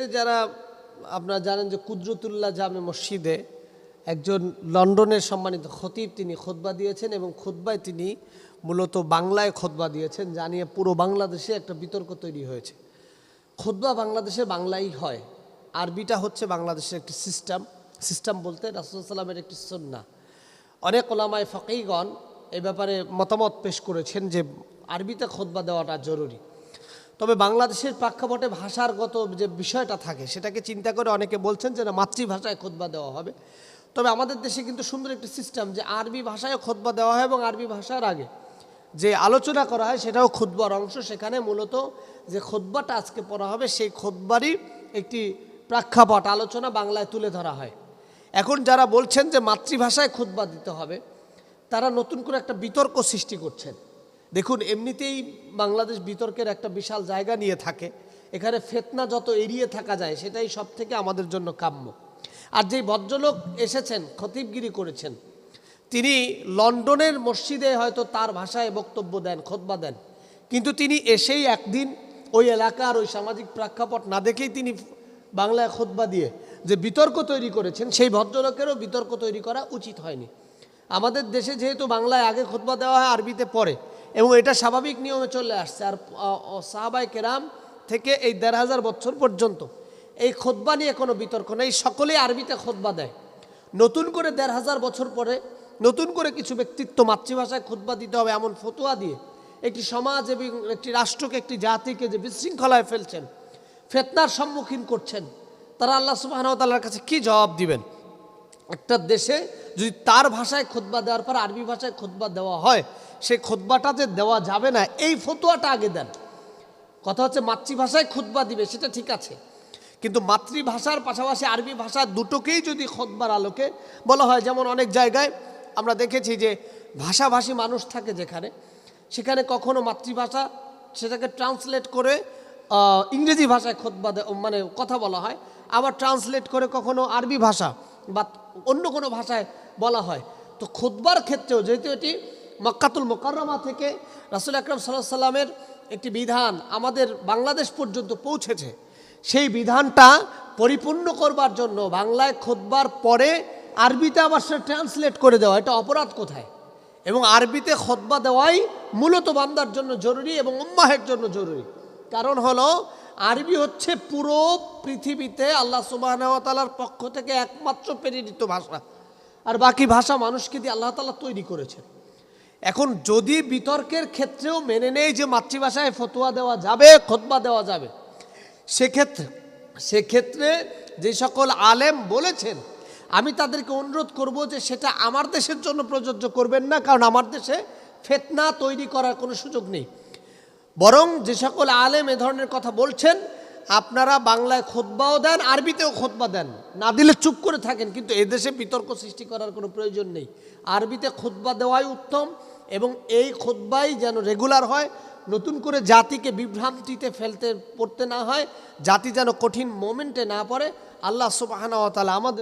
সিলেটে যারা, আপনারা জানেন যে কুদরতুল্লাহ জামে মসজিদে একজন লন্ডনের সম্মানিত খতিব তিনি খোদবা দিয়েছেন এবং খোদবায় তিনি মূলত বাংলায় খোদবা দিয়েছেন জানিয়ে পুরো বাংলাদেশে একটা বিতর্ক তৈরি হয়েছে। খোদবা বাংলাদেশে বাংলাই হয়, আরবিটা হচ্ছে বাংলাদেশের একটি সিস্টেম সিস্টেম বলতে রাসুল সাল্লামের একটি সন্না অনেক ওলামায় ফকেইগণ এ ব্যাপারে মতামত পেশ করেছেন যে আরবিতে খোদবা দেওয়াটা জরুরি। তবে বাংলাদেশের প্রেক্ষাপটে ভাষারগত যে বিষয়টা থাকে, সেটাকে চিন্তা করে অনেকে বলছেন যে না, মাতৃভাষায় খোদবা দেওয়া হবে। তবে আমাদের দেশে কিন্তু সুন্দর একটি সিস্টেম যে আরবি ভাষায় খোদবা দেওয়া হয় এবং আরবি ভাষার আগে যে আলোচনা করা হয়, সেটাও খোদবার অংশ। সেখানে মূলত যে খোদবাটা আজকে পড়া হবে, সেই খোদবারই একটি প্রেক্ষাপট, আলোচনা বাংলায় তুলে ধরা হয়। এখন যারা বলছেন যে মাতৃভাষায় খোদবা দিতে হবে, তারা নতুন করে একটা বিতর্ক সৃষ্টি করছেন। দেখুন, এমনিতেই বাংলাদেশ বিতর্কের একটা বিশাল জায়গা নিয়ে থাকে। এখানে ফেতনা যত এড়িয়ে থাকা যায়, সেটাই সব থেকে আমাদের জন্য কাম্য। আর যেই ভদ্রলোক এসেছেন, খতিবগিরি করেছেন, তিনি লন্ডনের মসজিদে হয়তো তার ভাষায় বক্তব্য দেন খোদবা দেন। কিন্তু তিনি এসেই একদিন ওই এলাকার ওই সামাজিক প্রেক্ষাপট না দেখেই তিনি বাংলায় খোদবা দিয়ে যে বিতর্ক তৈরি করেছেন, সেই ভদ্রলোকেরও বিতর্ক তৈরি করা উচিত হয়নি। আমাদের দেশে যেহেতু বাংলায় আগে খোদবা দেওয়া হয়, আরবিতে পড়ে এবং এটা স্বাভাবিক নিয়মে চলে আসছে। আর সাহাবাই কেরাম থেকে এই দেড় হাজার বছর পর্যন্ত এই খোদবা নিয়ে কোনো বিতর্ক নেই। সকলেই আরবিতে খোদবা দেয়। নতুন করে দেড় হাজার বছর পরে নতুন করে কিছু ব্যক্তিত্ব মাতৃভাষায় খুতবা দিতে হবে এমন ফতুয়া দিয়ে একটি সমাজ এবং একটি রাষ্ট্রকে, একটি জাতিকে যে বিশৃঙ্খলায় ফেলছেন, ফেতনার সম্মুখীন করছেন, তারা আল্লাহ সুবাহতাল্লার কাছে কি জবাব দিবেন? একটা দেশে যদি তার ভাষায় খোদবা দেওয়ার পর আরবি ভাষায় খোদবা দেওয়া হয় সেই খোদবাটা যে দেওয়া যাবে না, এই ফতুয়াটা আগে দেন। কথা হচ্ছে মাতৃভাষায় খুতবা দিবে, সেটা ঠিক আছে। কিন্তু মাতৃভাষার পাশাপাশি আরবি ভাষা দুটোকেই যদি খোদবার আলোকে বলা হয়, যেমন অনেক জায়গায় আমরা দেখেছি যে ভাষাভাষী মানুষ থাকে যেখানে, সেখানে কখনো মাতৃভাষা সেটাকে ট্রান্সলেট করে ইংরেজি ভাষায় খোদবা মানে কথা বলা হয়। আবার ট্রান্সলেট করে কখনো আরবি ভাষা বা অন্য কোনো ভাষায় বলা হয়। তো খুতবার ক্ষেত্রেও যেহেতু এটি মক্কাতুল মোকাররমা থেকে রাসুল আকরম সাল্লাহ সাল্লামের একটি বিধান আমাদের বাংলাদেশ পর্যন্ত পৌঁছেছে, সেই বিধানটা পরিপূর্ণ করবার জন্য বাংলায় খোদবার পরে আরবিতে আবার সে ট্রান্সলেট করে দেওয়া, এটা অপরাধ কোথায়? এবং আরবিতে খোদবা দেওয়াই মূলত বান্দার জন্য জরুরি এবং উম্মাহের জন্য জরুরি। কারণ হলো আরবি হচ্ছে পুরো পৃথিবীতে আল্লাহ সুবাহর পক্ষ থেকে একমাত্র প্রেরিত ভাষা। আর বাকি ভাষা মানুষকে দিয়ে আল্লাহ তালা তৈরি করেছেন। এখন যদি বিতর্কের ক্ষেত্রেও মেনে নেই যে মাতৃভাষায় ফতোয়া দেওয়া যাবে, খোদবা দেওয়া যাবে, সেক্ষেত্রে সেক্ষেত্রে যে সকল আলেম বলেছেন, আমি তাদেরকে অনুরোধ করব যে সেটা আমার দেশের জন্য প্রযোজ্য করবেন না, কারণ আমার দেশে ফেতনা তৈরি করার কোনো সুযোগ নেই। বরং যে সকল আলেম এ ধরনের কথা বলছেন, আপনারা বাংলায় খোদবাও দেন, আরবিতেও খোদবা দেন। না দিলে চুপ করে থাকেন, কিন্তু এদেশে বিতর্ক সৃষ্টি করার কোনো প্রয়োজন নেই। আরবিতে খোদবা দেওয়াই উত্তম এবং এই খোদবাই যেন রেগুলার হয়, নতুন করে জাতিকে বিভ্রান্তিতে ফেলতে, পড়তে না হয়, জাতি যেন কঠিন মোমেন্টে না পড়ে। আল্লাহ সুবাহানা তালা আমাদের